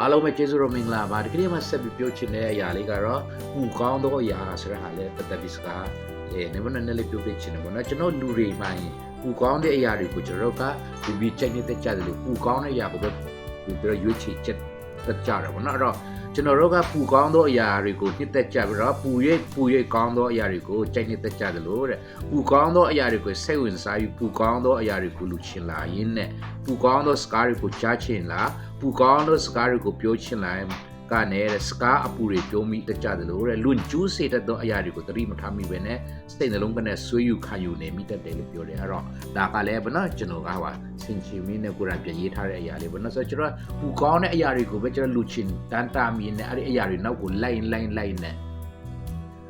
အားလုံးပဲကျေးဇူးတော်မင်္ဂလာပါဒီကနေ့မှဆက်ပြီးပြောချင်တဲ့အရာလေးကတော့ပူကောင်းသောအရာဆိုတဲ့ဟာလေးပတ်သက်ပြီးစကားအဲနေမနဲ့လည်းပြောပြချင်တယ်ပေါ့နော်ကျွန်တော်လူတွေမှရင်ပူကောင်းတဲ့အရာတွေကိုကျွန်တော်တို့ကဒီပြီးချိန်နေတဲ့ကြတယ်လို့ပူကောင်းတဲ့အရာကိုပဲပြီးတော့ရွေးချယ်ချက် တက်ကြတယ်ပေါ့နော်အဲ့တော့ကျွန်တော်တို့ကပူကောင်းသောအရာတွေကိုနှစ်သက်ကြပြီးတော့ပူရိပ်ပူရိပ်ကောင်းသောအရာတွေကိုချိန်နှစ်သက်ကြတယ်လို့တဲ့ပူကောင်းသောအရာတွေကိုစိတ်ဝင်စားပြီးပူကောင်းသောအရာတွေကိုလူချင်လာရင်းနဲ့ပူကောင်းသောစကားတွေကိုကြားချင်လားပူကောင်းသောစကားတွေကိုပြောချင်လို က်ကနေတဲ့စကားအပူတွေပြောမိတတ်ကြတယ်လို့တဲ့လွန်ကျူးစေတတ်သောအရာတွေကိုသတိမထားမိပဲနဲ့စိတ်နှလုံးကနေဆွေးယူခံယူနေမိတတ်တယ်လို့ပြောတယ်အဲ့တော့ဒါကလည်းဘနော်ကျွန်တော်ကဟာဆင်ချီမင်းနဲ့ကိုယ်တိုင်ပြန်ရေးထားတဲ့အရာလေးဘနော်ဆိုတော့ကျွန်တော်ပူကောင်းတဲ့အရာတွေကိုပဲကျွန်တော်လူချင်းတန်တာမြင်နေအဲ့ဒီအရာတွေနောက်ကိုလိုက်လိုက်လိုက်နေ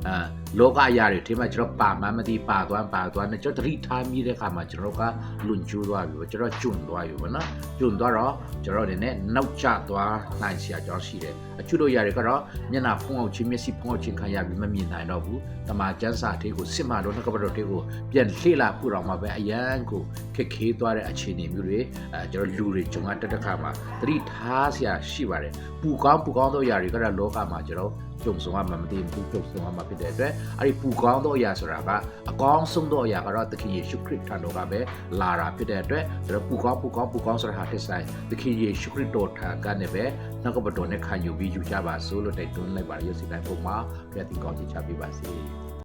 အာ လောကအရာတွေဒီမှာကျွန်တော်ပါမှမသိပါသွားပါသွားနေကျွန်တော်သတိထားမိတဲ့အခါမှာကျွန်တော်ကလွန်ကျူးသွားပြီကျွန်တော်ကျွန်းသွားပြီဗောနော်ကျွန်းသွားတော့ကျွန်တော်အနေနဲ့နောက်ကျသွားနိုင်စရာကြောင်းရှိတယ်အချွတ်တို့ຢာတွေကတော့မျက်နှာဖုံးအောင်ချင်းမျက်စိဖုံးအောင်ချင်းခံရပြီးမမြင်နိုင်တော့ဘူးတမန်ကျန်းစာထေးကိုစစ်မှတော့နှကပတော်ထေးကိုပြန်လှည့်လာပူတော်မှာပဲအရန်ကိုခက်ခဲသွားတဲ့အခြေအနေမျိုးတွေအဲကျွန်တော်လူတွေဂျုံကတက်တက်ခါမှာသတိထားစရာရှိပါတယ်ပူကောင်းပူကောင်းသောຢာတွေကတော့လောကမှာကျွန်တော်ကြုံဆုံရမှာမသိဘူးကြုံဆုံရမှာဖြစ်တဲ့အတွက်အဲ့ဒီပူကောင်းသောအရာဆိုတာကအကောင်းဆုံးသောအရာကတော့သခင်ယေရှုခရစ်ထံတော်ကပဲလာတာဖြစ်တဲ့အတွက်ကျွန်တော်ပူကောင်းပူကောင်းပူကောင်းဆိုတာဟာတစ်ဆိုင်သခင်ယေရှုခရစ်တော်ထံကနေပဲနောက်ကပတော်နဲ့ခံယူပြီးယူကြပါစို့လို့တိုက်တွန်းလိုက်ပါရစေတိုင်းပုံမှာပြည့်တင်ကောင်းချချပေးပါစေ